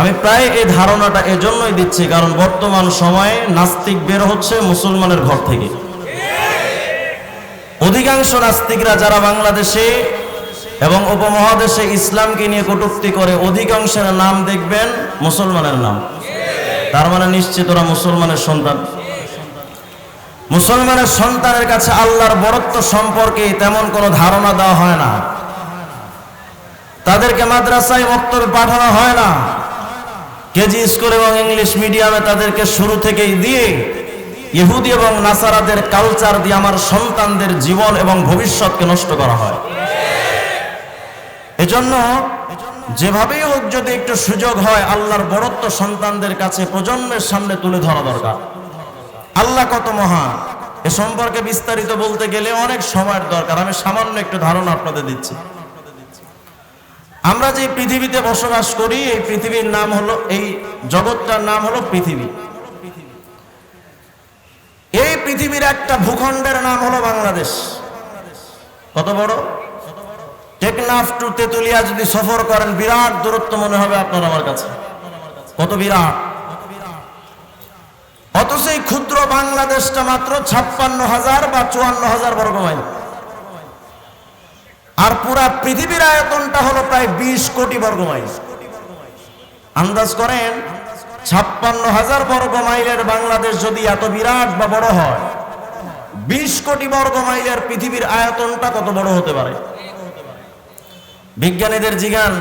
আমি প্রায় এই ধারণাটা এজন্যই দিচ্ছি, কারণ বর্তমান সময়ে নাস্তিক বের হচ্ছে মুসলমানের ঘর থেকে। অধিকাংশ নাস্তিকরা যারা বাংলাদেশে এবং উপমহাদেশে ইসলামকে নিয়ে কটূক্তি করে, অধিকাংশের নাম দেখবেন মুসলমানের নাম। তার মানে নিশ্চিত ওরা মুসলমানের সন্তান। মুসলমানের সন্তানের কাছে আল্লাহর বরত্ব সম্পর্কে তেমন কোনো ধারণা দেওয়া হয় না। তাদেরকে মাদ্রাসায় বক্তব্য পাঠানো হয় না। কেজি স্কুল এবং ইংলিশ মিডিয়ামে তাদেরকে শুরু থেকেই দিয়ে ইহুদি এবং নাসারাদের কালচার দিয়ে আমার সন্তানদের জীবন এবং ভবিষ্যৎকে নষ্ট করা হয়। এজন্য যেভাবেই হোক যদি একটু সুযোগ হয়, আল্লাহর বড়ত্ব সন্তানদের কাছে প্রজন্মের সামনে তুলে ধরা দরকার। আল্লাহ কত মহান। এ সম্পর্কে বিস্তারিত বলতে গেলে অনেক সময়ের দরকার। আমি সামান্য একটু ধারণা আপনাদের দিচ্ছি। আমরা যে পৃথিবীতে বসবাস করি, এই পৃথিবীর নাম হলো, এই জগৎটার নাম হলো পৃথিবী। এই পৃথিবীর একটা ভূখণ্ডের নাম হলো বাংলাদেশ। কত বড়? টেকনাফ টু তেতুলিয়া যদি সফর করেন, বিরাট দূরত্ব মনে হবে আপনার আমার কাছে। কত বিরাট? অথচ এই ক্ষুদ্র বাংলাদেশটা মাত্র ছাপ্পান্ন হাজার বা চুয়ান্ন হাজার বর্গ মাইল আর পুরা পৃথিবীর আয়তনটা হলো প্রায় বিশ কোটি বর্গ মাইল। আন্দাজ করেন, ছাপ্পান্ন হাজার বর্গ মাইলের বাংলাদেশ যদি এত বিরাট বা বড় হয়, বিশ কোটি বর্গ মাইলের পৃথিবীর আয়তনটা কত বড় হতে পারে? বিজ্ঞানীদের জিগান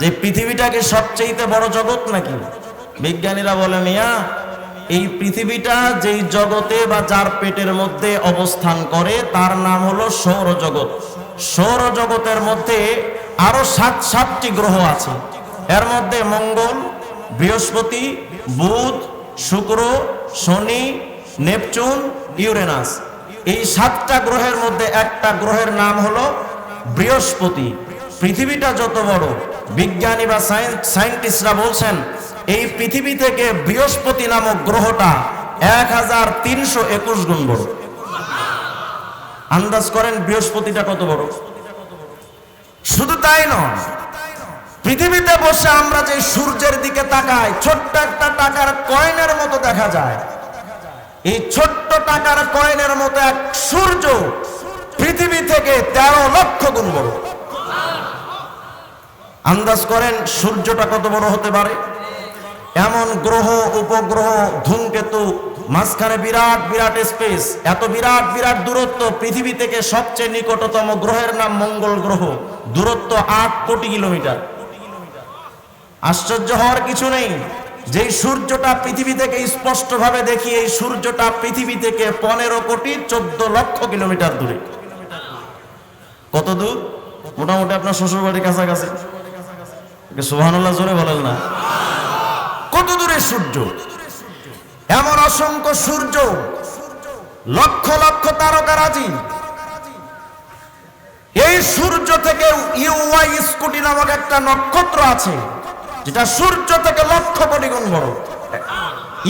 যে পৃথিবীটাকে সবচেয়ে বড় জগৎ নাকি? বিজ্ঞানীরা বলে, মিয়া, এই পৃথিবীটা যেই জগতে বা যার পেটের মধ্যে অবস্থান করে, তার নাম হলো সৌরজগৎ। সৌরজগতের মধ্যে আরও সাত, সাতটি গ্রহ আছে। এর মধ্যে মঙ্গল, বৃহস্পতি, বুধ, শুক্র, শনি, নেপচুন, ইউরেনাস। এই সাতটা গ্রহের মধ্যে একটা গ্রহের নাম হলো বৃহস্পতি। পৃথিবীটা যত বড়, বিজ্ঞানী বা সায়েন্টিস্টরা বলছেন, এই পৃথিবী থেকে বৃহস্পতি নামক গ্রহটা এক হাজার তিনশো একুশ গুণ বড়। আন্দাজ করেন বৃহস্পতিটা কত বড়? শুধু তাই নয়, পৃথিবীতে বসে আমরা যে সূর্যের দিকে তাকাই, ছোট্ট একটা টাকার কয়েনের মতো দেখা যায়। এই ছোট্ট টাকার কয়েনের মতো এক সূর্য পৃথিবী থেকে তেরো লক্ষ গুণ বড়। আন্দাজ করেন সূর্যটা কত বড় হতে পারে? এমন গ্রহ, উপগ্রহ, ধূমকেতু মাঝখানে বিরাট বিরাট স্পেস এত বিরাট বিরাট দূরত্ব পৃথিবী থেকে সবচেয়ে নিকটতম গ্রহের নাম মঙ্গল গ্রহ। দূরত্ব আট কোটি কিলোমিটার। আশ্চর্য হওয়ার কিছু নেই, যেই সূর্যটা পৃথিবী থেকে স্পষ্টভাবে দেখি এই সূর্যটা পৃথিবী থেকে পনেরো কোটি চোদ্দ লক্ষ কিলোমিটার দূরে। কত দূর? মোটামুটি আপনার শ্বশুর বাড়ির কাছাকাছি। সুহানুল্লাহ জোরে বলেন না। কত দূরে সূর্য? এমন অসংখ্য সূর্য, লক্ষ লক্ষ তারকারাজি এই সূর্য থেকে ইউআই স্কুটি নামক একটা নক্ষত্র আছে, যেটা সূর্য থেকে লক্ষ কোটি গুণ বড়।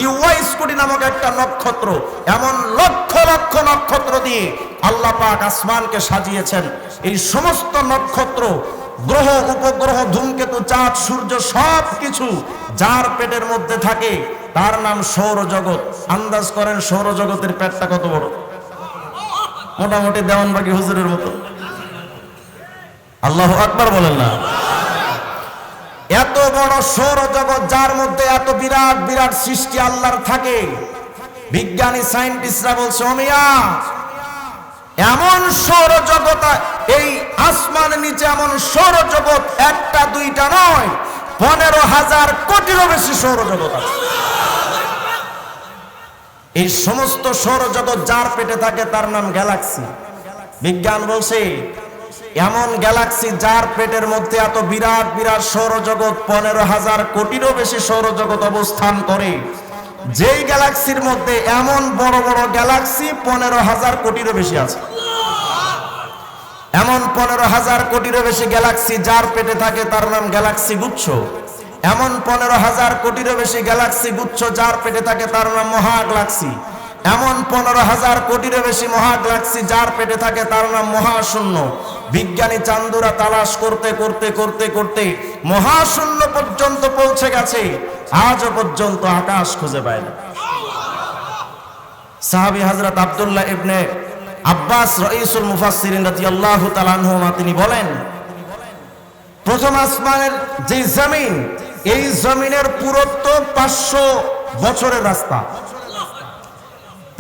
ইউআই স্কুটি নামক একটা নক্ষত্র, এমন লক্ষ লক্ষ নক্ষত্র দিয়ে আল্লাহ পাক আসমানকে সাজিয়েছেন। এই সমস্ত নক্ষত্র, গ্রহ, উপগ্রহ, ধূমকেতু, চাঁদ, সূর্য সব কিছু যার পেটের মধ্যে থাকে। তার নাম সৌরজগৎ। আন্দাজ করেন সৌরজগতের পেটটা কত বড়? মোটামুটি দেওয়ানবাগি হুজুরের মতো। আল্লাহ আকবার বলেন না। এত বড় সৌরজগৎ যার মধ্যে এত বিরাট বিরাট সৃষ্টি আল্লাহর থাকে। বিজ্ঞানী, সায়েন্টিস্টরা বলছে অমিয়া এমন সৌরজগৎ, এই আসমান নিচে এমন সৌরজগৎ একটা, দুইটা নয়, পনেরো হাজার কোটিরও বেশি সৌরজগৎ আছে। এই সমস্ত সৌরজগৎ যার পেটে থাকে তার নাম গ্যালাক্সি। বিজ্ঞান বলছে, এমন গ্যালাক্সি যার পেটের মধ্যে এত বিরাট বিরাট সৌরজগৎ পনেরো হাজার কোটিরও বেশি সৌরজগৎ অবস্থান করে। যেই গ্যালাক্সির মধ্যে এমন বড় বড় গ্যালাক্সি পনেরো হাজার কোটিরও বেশি আছে। এমন পনেরো হাজার কোটিরও বেশি গ্যালাক্সি যার পেটে থাকে তার নাম গ্যালাক্সি গুচ্ছ। এমন পনেরো হাজার কোটিরও বেশি গ্যালাক্সি গুচ্ছ যার পেটে থাকে তার নাম মহা গ্যালাক্সি এমন পনেরো হাজার কোটিরও বেশি মহাগ্লাক্সি যার পেটে থাকে তার নাম মহাশূন্য। বিজ্ঞানী চান্দুরা তালাশ করতে করতে করতে করতে মহাশূন্য পর্যন্ত পৌঁছে গেছে। আজও পর্যন্ত আকাশ খুঁজে পায় না। সাহাবি হজরত আব্দুল্লাহ ইবনে আব্বাস রঈসুল মুফাসসিরিন রাদিয়াল্লাহু তাআলা আনহুমা তিনি বলেন, প্রথম আসমানের যে জমিন এই জমিনের পুরত্ব পাঁচশো বছরের রাস্তা।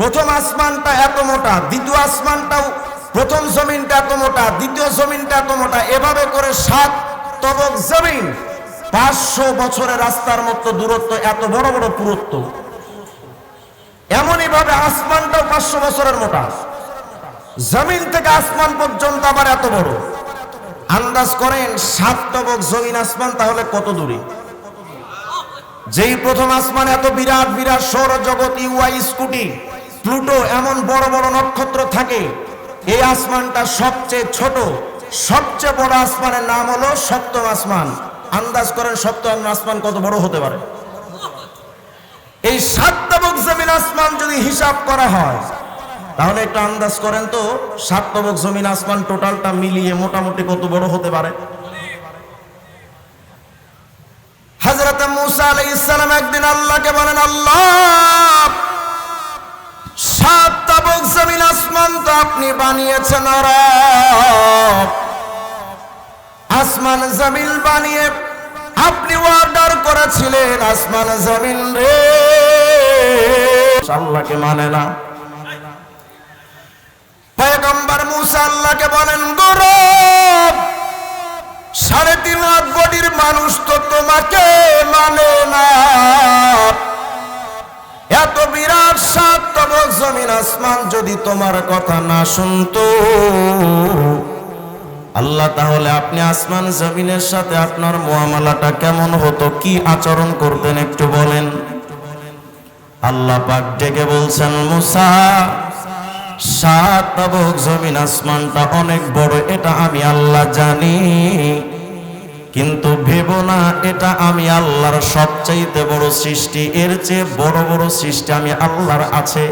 প্রথম আসমানটা এত মোটা, দ্বিতীয় আসমানটাও প্রথম জমিনটা এত মোটা, দ্বিতীয় জমিনটা এত মোটা, এভাবে করে সাত তবক জমিন। পাঁচশো বছরের রাস্তার মতো দূরত্ব, এত বড় বড় পুরত্ব। এমনই ভাবে আসমানটাও পাঁচশো বছরের মোটা। জমিন থেকে আসমান পর্যন্ত আবার এত বড়। আন্দাজ করেন, সাত তবক জমিন আসমান, তাহলে কত দূরে? যেই প্রথম আসমান এত বিরাট বিরাট সৌর জগৎ ইউআই, স্কুটি, প্লুটো এমন বড় বড় নক্ষত্র থাকে, এই আসমানটা সবচেয়ে ছোট, সবচেয়ে বড় আসমানের নাম হলো সপ্তম আসমান। আন্দাজ করেন সপ্তম আসমান কত বড় হতে পারে? এই সাত তবক জমিন আসমান যদি হিসাব করা হয়, তাহলে একটু আন্দাজ করেন তো সাত তবক জমিন আসমান টোটালটা মিলিয়ে মোটামুটি কত বড় হতে পারে হজরত মুসা আলাইহিস সালাম একদিন আল্লাহকে বলেন, আল্লাহ, সাত তাবক জমিন আসমান তো আপনি বানিয়েছেন আসমান জমিন বানিয়ে আপনি অর্ডার করেছিলেন, আসমান জমিন রে। আল্লাহকে মানে না। পয়গম্বর মুসা আল্লাহকে বলেন গৌরব সাড়ে তিন লাখ কোটির মানুষ তো তোমাকে মানে না। এত বিরাট সাত তবক জমিন আসমান যদি তোমার কথা না শুনতো। আল্লাহ তাহলে আপনি আসমান জমিনের সাথে আপনার মুআমালাটা কেমন হতো? কি আচরণ করতেন একটু বলেন। আল্লাহ পাক ডেকে বলছেন, মুসা, সাত তবক জমিন আসমানটা অনেক বড়, এটা আমি আল্লাহ জানি। কিন্তু ভেবো না, এটা আমি আল্লাহর সবচাইতে বড় সৃষ্টি, এর চেয়ে বড় বড় সৃষ্টি আমি আল্লাহর আছে।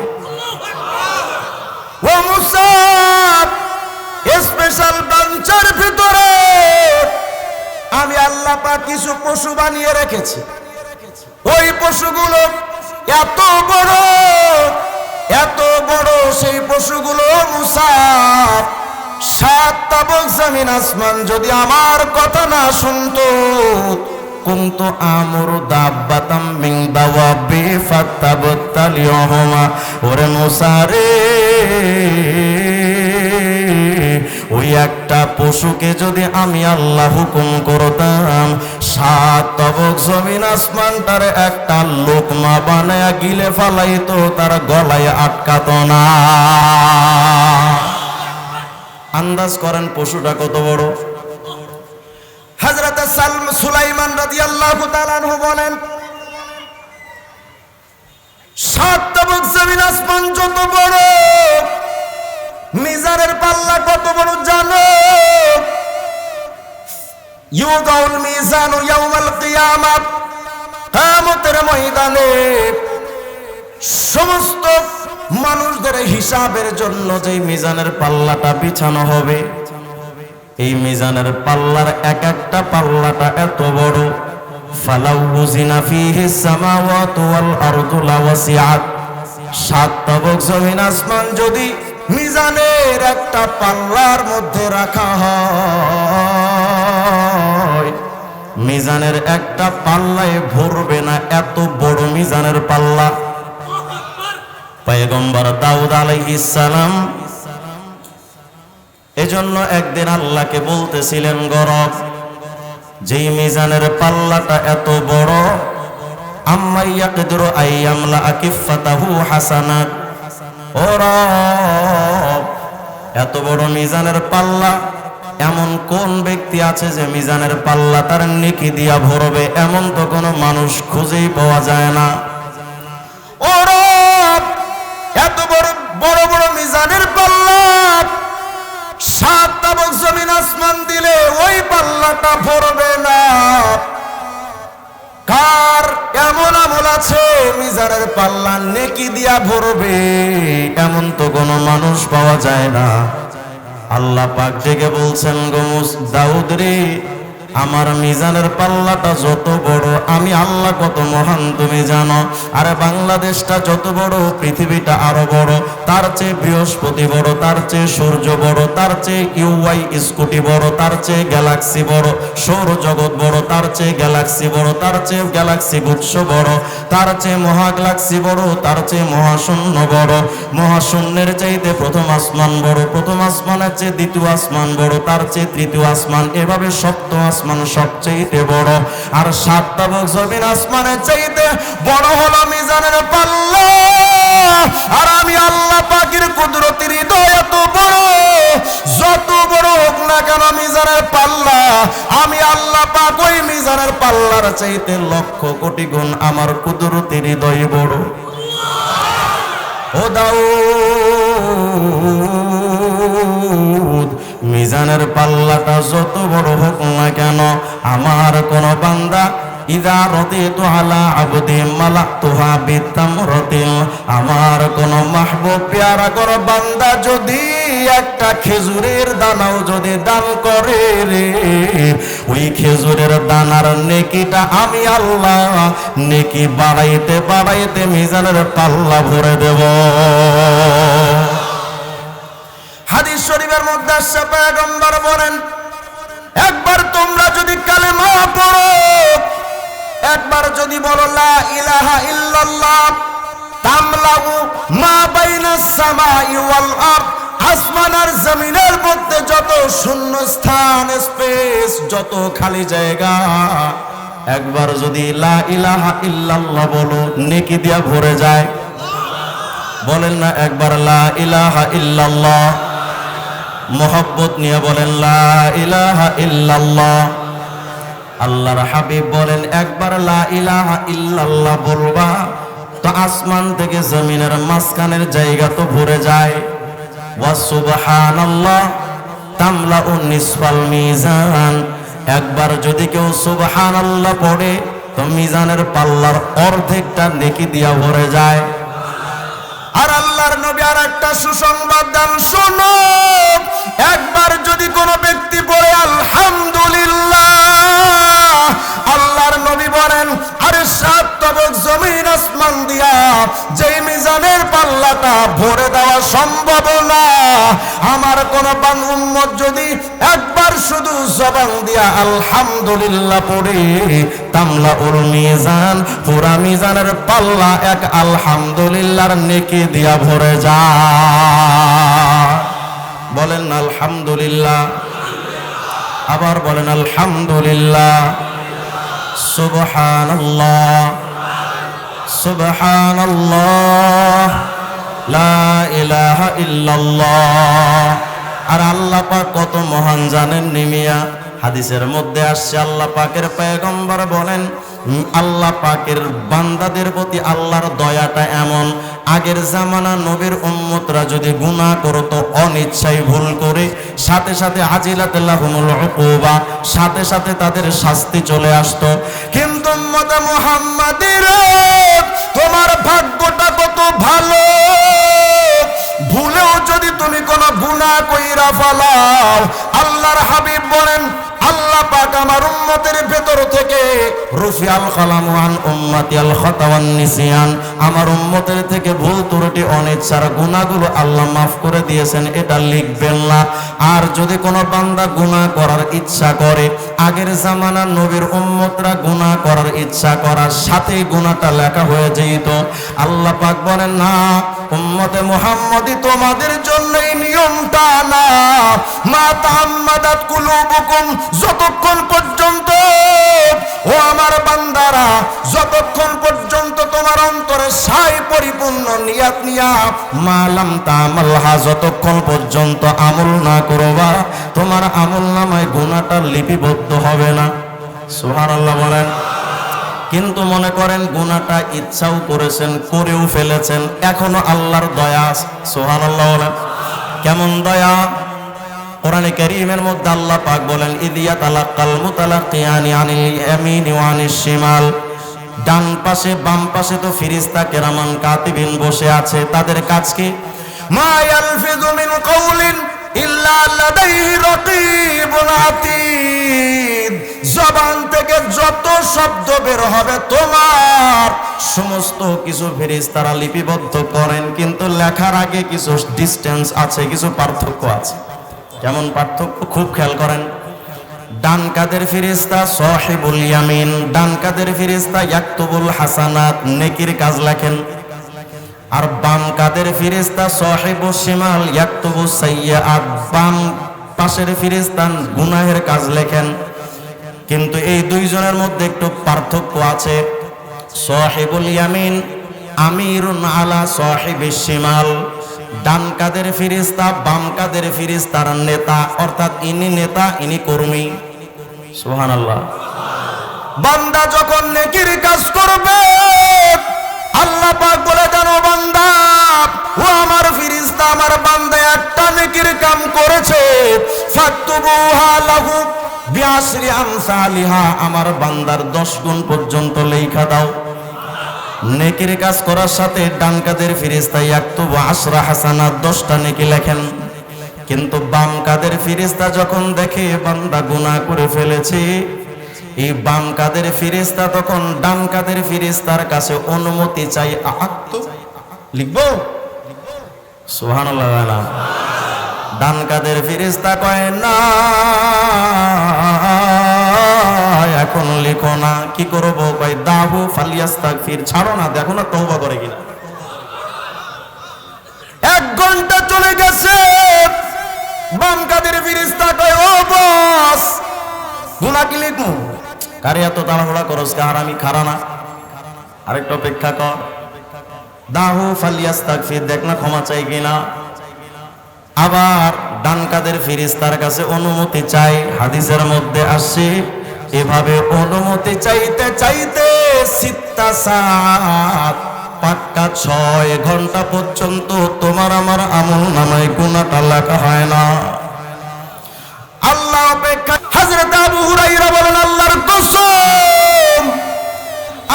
আমি আল্লাহ কিছু পশু বানিয়ে রেখেছি। ওই পশুগুলো এত বড় এত বড় সেই পশুগুলো মুসা সাত তাবক জমিন আসমান, যদি আমার কথা না শুনতো, কুন্তু আমর দাব্বাতাম মিং দাওয়াবি ফাত্তাবাত্তালিহুমা ওরে মুসা রে, ওই একটা পশুকে যদি আমি আল্লাহ হুকুম করতাম সাত তবক জমিন আসমানটার একটা লোকমা বানায়া গিলে ফালাইতো, তার গলায় আটকাতো না। আন্দাজ করেন পশুটা কত বড়? হজরত সালম সুলাইমান রাদিয়াল্লাহু তাআলা বলেন, সাত তবক জমিন আসমান যত বড় মিজানের পাল্লা কত বড় জানো? ইউগাউল মিজান ইয়াউমাল কিয়ামাত, কিয়ামতের ময়দানে সমস্ত মানুষদের হিসাবের জন্য যে মিজানের পাল্লাটা বিছানো হবে, এই মিজানের পাল্লার এক একটা পাল্লাটা এত বড়। ফালাউ বুজিনা ফিহি সামাওয়াতু ওয়াল আরদু লাওয়াসিআত। সাত তবক জমিন আসমান যদি মিজানের একটা পাল্লার মধ্যে রাখা হয়, মিজানের একটা পাল্লায় ভরবে না এত বড় মিজানের পাল্লা। পয়গম্বর দাউদ আলাইহিস সালাম। এজন্য একদিন আল্লাহকে বলতেছিলেন, গরব, যেই মিজানের পাল্লাটা এত বড়, আম্মাই ইয়াকদিরু আইয়ামলা আকিফাতাহু হাসানাত। ও রব, এত বড় মিজানের পাল্লা, এমন কোন ব্যক্তি আছে যে মিজানের পাল্লা তার নেকি দিয়া ভরবে? এমন তো কোনো মানুষ খুঁজেই পাওয়া যায় না। ও রব এত বড় বড় বড় মিজানের পাল্লা। সাত তাবক জমিন আসমান দিলে ওই পাল্লাটা ভরবে না। কার এমন আমল আছে, মিজানের পাল্লা নেকি দিয়া ভরবে। এমন তো কোনো মানুষ পাওয়া যায় না। আল্লাহ পাক ডেকে বলছেন গোমুস দাউদ রে আমার মিজানের পাল্লাটা যত বড়, আমি আল্লাহ কত মহান তুমি জানো। আরে বাংলাদেশটা যত বড়, পৃথিবীটা আরও বড়। তার চেয়ে বৃহস্পতি বড়, তার চেয়ে সূর্য বড়, তার চেয়ে ইউআই স্কুটি বড়, তার চেয়ে গ্যালাক্সি বড়। সৌর জগৎ বড়, তার চেয়ে গ্যালাক্সি বড়, তার চেয়ে গ্যালাক্সি গুচ্ছ বড়। তার চেয়ে মহাগ্যালাক্সি বড়, তার চেয়ে মহাশূন্য বড়। মহাশূন্যের চাইতে প্রথম আসমান বড়, প্রথম আসমানের চেয়ে দ্বিতীয় আসমান বড়, তার চেয়ে তৃতীয় আসমান, এভাবে সপ্তম আসমান সবচেয়ে বড়। আর সাতটা জমিন আসমানের চাইতে বড় হলো মিজানের পাল্লা। আর আমি আল্লাহ পাকের কুদরতির হৃদয় এত বড়, যত বড় হোক না কেন মিজানের পাল্লা। আমি আল্লাহ পাক ওই মিজানের পাল্লার চাইতে লক্ষ কোটি গুণ আমার কুদরতির হৃদয় বড়। ও দাউদ মিজানের পাল্লাটা যত বড় হোক না কেন, আমার কোন বান্দা, ইদা রতে তোহালা আবদে মালা তোহা বিতাম রতিল আমার কোন মাহবুব পেয়ারা কর বান্দা যদি একটা খেজুরের দানাও যদি দান করে রে, ওই খেজুরের দানার নেকিটা আমি আল্লাহ নেকি বাড়াইতে বাড়াইতে মিজানের পাল্লা ভরে দেব। আসছে পয়গম্বর বলেন, একবার তোমরা যদি কালেমা পড়ো, একবার যদি বলো, লা ইলাহা ইল্লাল্লাহ তামলাউ মা বাইনাস সামাই ওয়াল আরদ জমিনের মধ্যে যত শূন্য স্থান স্পেস, যত খালি জায়গা, একবার যদি লা ইলাহা ইল্লাল্লাহ বলো, নেকি দিয়া ভরে যায়। বলেন না, একবার লা ইলাহা ইল্লাল্লাহ মোহব্বত নিয়ে বলেন, লা ইলাহা আল্লাহর হাবিব বলেন, একবার লা ইলাহা বলবা, তো আসমান থেকে জমিনের মাঝখানের জায়গা তো ভরে যায়। মিজান। একবার যদি কেউ সুবহানাল্লাহ পড়ে, তো মিজানের পাল্লার অর্ধেকটা নেকি দিয়া ভরে যায়। নবী আর একটা সুসংবাদ দান। শোনো একবার যদি কোনো ব্যক্তি বলে আলহামদুলিল্লাহ নবী বলেন, আরে সাত তবক জমিন আসমান দিয়া যেই মিজানের পাল্লাটা ভরে দেওয়া সম্ভব না। আমার কোন বান উম্মত যদি একবার শুধু জবান দিয়া আলহামদুলিল্লাহ পড়ে, তামলা ওর মিজান, পুরা মিজানের পাল্লা এক আলহামদুলিল্লাহর নেকি দিয়া ভরে যায় বলেন আলহামদুলিল্লাহ। আবার বলেন আলহামদুলিল্লাহ। সুবহানাল্লাহ সুবহানাল্লাহ লা ইলাহা ইল্লাল্লাহ। আর আল্লাহ পাক কত মহান জানেন নিমিয়া হাদিসের মধ্যে আসছে, আল্লাহ পাকের পয়গম্বর বলেন আল্লাহ পাকের বান্দাদের প্রতি আল্লাহর দয়াটা এমন। আগের জামানা নবীর উম্মতরা যদি গুনাহ করত অনিচ্ছায় ভুল করে, সাথে সাথে আজিলাতুল্লাহুমুল উকুবা, সাথে সাথে তাদের শাস্তি চলে আসতো। কিন্তু মুহাম্মাদের, তোমার ভাগ্যটা কত ভালো। ভুলেও যদি তুমি কোন গুনাহ কইরা ফালাও, আল্লাহর হাবিব বলেন আল্লাহ পাক আমার উম্মতের ভেতর থেকে রুফিয়াল কালামুহান উম্মতি আল খাতাওয়ান নিসিয়ান। আমার উম্মতের থেকে ভুল ত্রুটি, অনিচ্ছার গুনাহগুলো আল্লাহ মাফ করে দিয়েছেন, এটা লিখবেন না। আর যদি কোনো বান্দা গুনাহ করার ইচ্ছা করে, আগের জামানার নবীর উম্মতরা গুনাহ করার ইচ্ছা করার সাথেই গুনাহটা লেখা হয়ে যেত। আল্লাহ পাক বলেন, না উম্মতে মুহাম্মদি তোমাদের জন্য এই নিয়মটা না। মা তাহাম্মাদাত কুলুবুকুম যতক্ষণ পর্যন্ত, ও আমার বান্দারা, যতক্ষণ পর্যন্ত তোমার অন্তরে সাই পরিপূর্ণ নিয়াত নিয়া মালাম তামালহা যতক্ষণ পর্যন্ত আমল না করবা, তোমার আমল নামায় গুণাটা লিপিবদ্ধ হবে না। সুবহানাল্লাহ বলেন। কিন্তু মনে করেন গুনাহটা ইচ্ছাও করেছেন, করেও ফেলেছেন। এখনও আল্লাহর দয়া সোহান কেমন দয়া? কোরআনে কারীমের মধ্যে আল্লাহ পাক বলেন ইদিয়া তালাক্কাল মুতালাক্কিয়ানি আনিল ইয়ামিনি ওয়া আনিশ শিমাল। ডান পাশে, বাম পাশে তো ফিরিস্তা, কেরামান, কাতিবিন বসে আছে। তাদের কাজ কি? মা ইয়ালফিযু মিন কাউলিন জবান থেকে যত শব্দ বের হবে তোমার, সমস্ত কিছু ফেরেশতারা লিপিবদ্ধ করেন, কিন্তু লেখার আগে কিছু ডিসটেন্স আছে, কিছু পার্থক্য আছে। কেমন পার্থক্য খুব খেয়াল করেন, ডান কাদের ফিরিস্তা সাহিবুল ডান কাদের ফিরিস্তা ইয়াকতুবুল হাসানাত, নেকির কাজ লেখেন। আর বাম কাদের ফিরিস্তা সাহিবুস শিমাল ইয়াকতুবুস সাইয়্যাত বাম পাশের ফিরিস্তা গুনাহের কাজ লেখেন। কিন্তু এই দুইজনের মধ্যে একটু পার্থক্য আছে। সাহিবুল ইয়ামিন আমিরুন আলা সাহিবিস শিমাল। ডান কাদের ফিরিস্তা, বাম কাদের ফিরিস্তার নেতা, অর্থাৎ ইনি নেতা, ইনি কর্মী। সুবহানাল্লাহ। বান্দা যখন নেকির কাজ করবে আল্লাহ পাক বলে, জানো বান্দা, ও আমার ফিরিস্তা, আমার বান্দা, একটা নেকির কাম করেছে। আমার বান্দার 10 গুণ পর্যন্ত লেখা দাও। নেকির কাজ করার সাথে ডান কাদের ফিরিস্তা ইয়াকতুবু আশরা হাসানাত 10টা নেকি লেখেন। কিন্তু বাম কাদের ফিরিস্তা যখন দেখে, বান্দা গুনাহ করে ফেলেছে এই বাম কাদের ফিরিস্তা তখন ডান কাদের ফিরিস্তার কাছে অনুমতি চাই আক্ত লিখব? আলা। ডান কাদের ফিরিস্তা কয়, না, এখন লিখো না, কি করব? কয় দাহু ফালিয়াস্তাক ফির ছাড়ো না, দেখো না তওবা করে কিনা। এক ঘণ্টা চলে গেছে। বাম কাদের ফিরিস্তা কয়, ও বস গুনা কি লিখব? কারে এত তাড়াহুড়া করস কার আমি খারা না। আরেকটু অপেক্ষা কর। দাহু ফালিয়াস্তাক ফির দেখ না ক্ষমা চাই কিনা আবার ডান কাদের ফিরিস্তার কাছে অনুমতি চাই, হাদিসের মধ্যে আসছে, এভাবে অনুমতি চাইতে চাইতে সিত্তা সাত, পাক্কা ছয় ঘণ্টা পর্যন্ত তোমার আমার আমল নামায় গুণাটা লেখা হয় না। আল্লাহ অপেক্ষা। হাজরত আবু হুরাইরা বলেন, আল্লাহর কসম,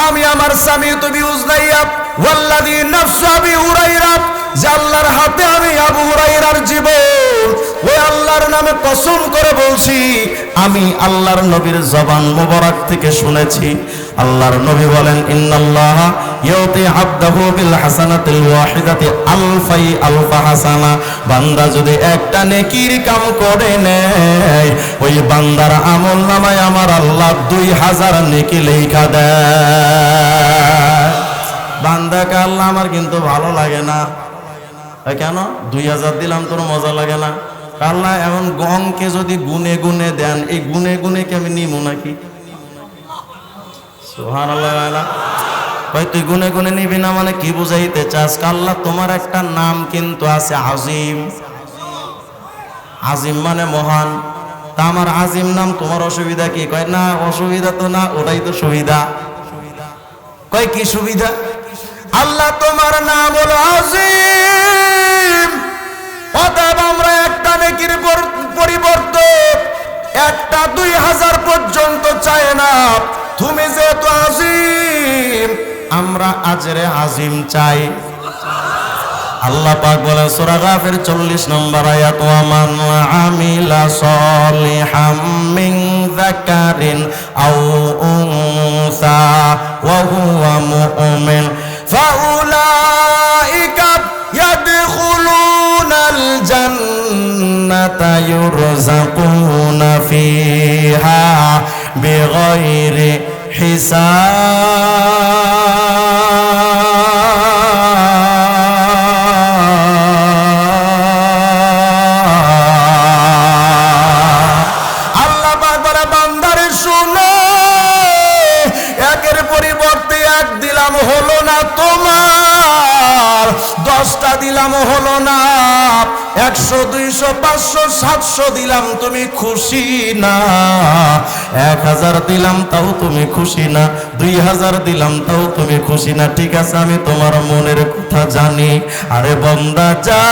আমি আমার স্বামী তুমি উজনাইয়া, ওয়াল্লাযী নাফসু আবি হুরাইরা যে আল্লাহর হাতে আমি আবু হুরাইরার জীবন, ওই আল্লাহর নামে কসম করে বলছি, আমি আল্লাহর নবীর জবান মোবারক থেকে শুনেছি। আল্লাহর নবী বলেন, ইন্নাল্লাহ ইউতি আবদাহু বিল হাসানাতিল ওয়াহিদাতি আলফাই আলফা হাসানা। বান্দা যদি একটা নেকির কাম করে নেয়, ওই বান্দার আমল নামায় আমার আল্লাহ দুই হাজার নেকি লেখা দেয়। বান্দাকে আল্লাহ আমার কিন্তু ভালো লাগে না। কেন? দুই হাজার দিলাম, তোর মজা লাগে না। আল্লাহ এমন গংকে যদি গুনে গুনে দেন, এই গুনে গুনে কি আমি নিমু নাকি? সোহান তুই গুনে গুনে নিবি না মানে কি বুঝাইতে চাস? আল্লাহ তোমার একটা নাম কিন্তু আছে আজিম। আজিম মানে মহান। তা আমার আজিম নাম, তোমার অসুবিধা কি? কয়, না, অসুবিধা তো না, ওটাই তো সুবিধা। কয়, কি সুবিধা? আল্লাহ, তোমার নাম হলো আজিম। অতএব আমরা একটা নেকির পর- পরিবর্তন একটা দুই হাজার পর্যন্ত চাই না। তুমি যেহেতু আজিম, আমরা আজরে আজিম চাই। আল্লাহ পাক বলে সূরা গাফির 40 নম্বর আয়াত ওয়া মান আমিলা সলিহাম মিন যাকারিন আও উনসা ওয়া হুয়া মুমিন। ফাউলাইকা ইয়াদখুলুনাল জান্নাতা ইউরযাকুনা ফিহা বিগাইরি হিসাব দশটা দিলাম হলো না। একশো, দুইশো, পাঁচশো, সাতশো দিলাম, তুমি খুশি না। এক হাজার দিলাম, তাও তুমি খুশি না। দুই হাজার দিলাম, তাও তুমি খুশি না। ঠিক আছে, আমি তোমার মনের কথা জানি। আরে বন্দা, যা।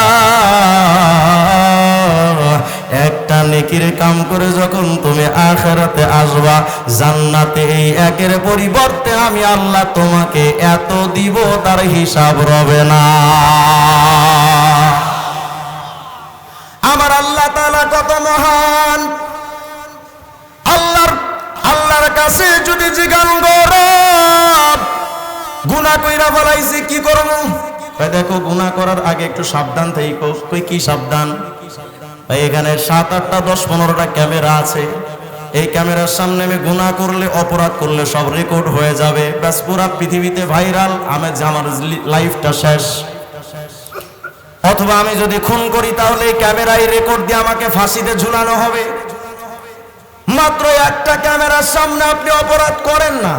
একটা নেকির কাম করে যখন তুমি আখেরাতে আসবা, জান্নাতে এই একের পরিবর্তে আমি আল্লাহ তোমাকে এত দিব, তার হিসাব রবে না। আমার আল্লাহ তাআলা কত মহান। আল্লাহর আল্লাহর কাছে যদি জিগান গৌরব গুনাহ কইরা ফলাইছি কি করব? দেখো, গুনাহ করার আগে একটু সাবধান থেকো কি সাবধান? ভাই এখানে সাত আটটা দশ পনেরোটা ক্যামেরা আছে। এই ক্যামেরার সামনে আমি গুনাহ করলে, অপরাধ করলে সব রেকর্ড হয়ে যাবে। ব্যাস, পুরা পৃথিবীতে ভাইরাল আমি আমার লাইফটা শেষ। অথবা আমি যদি খুন করি, তাহলে এই ক্যামেরায় রেকর্ড দিয়ে আমাকে ফাঁসিতে ঝুলানো হবে। মাত্র একটা ক্যামেরার সামনে আপনি অপরাধ করেন না।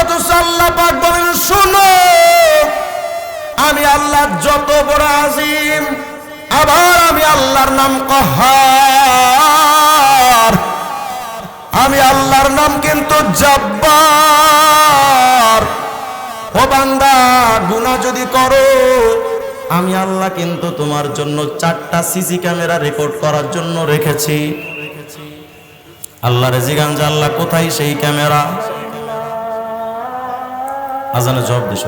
অথচ আল্লাহ পাক বলেন, শুনো, আমি আল্লাহ যত বড় আজিম, আবার আমি আল্লাহর নাম কহার। আমি আল্লাহর নাম কিন্তু জব্বার। ও বান্দা, গুনাহ যদি করো, আমি আল্লাহ কিন্তু তোমার জন্য চারটা সিসি ক্যামেরা রেকর্ড করার জন্য রেখেছি। আল্লাহ রেজিগান যে আল্লাহ কোথায় সেই ক্যামেরা? আজানে জবাব দিস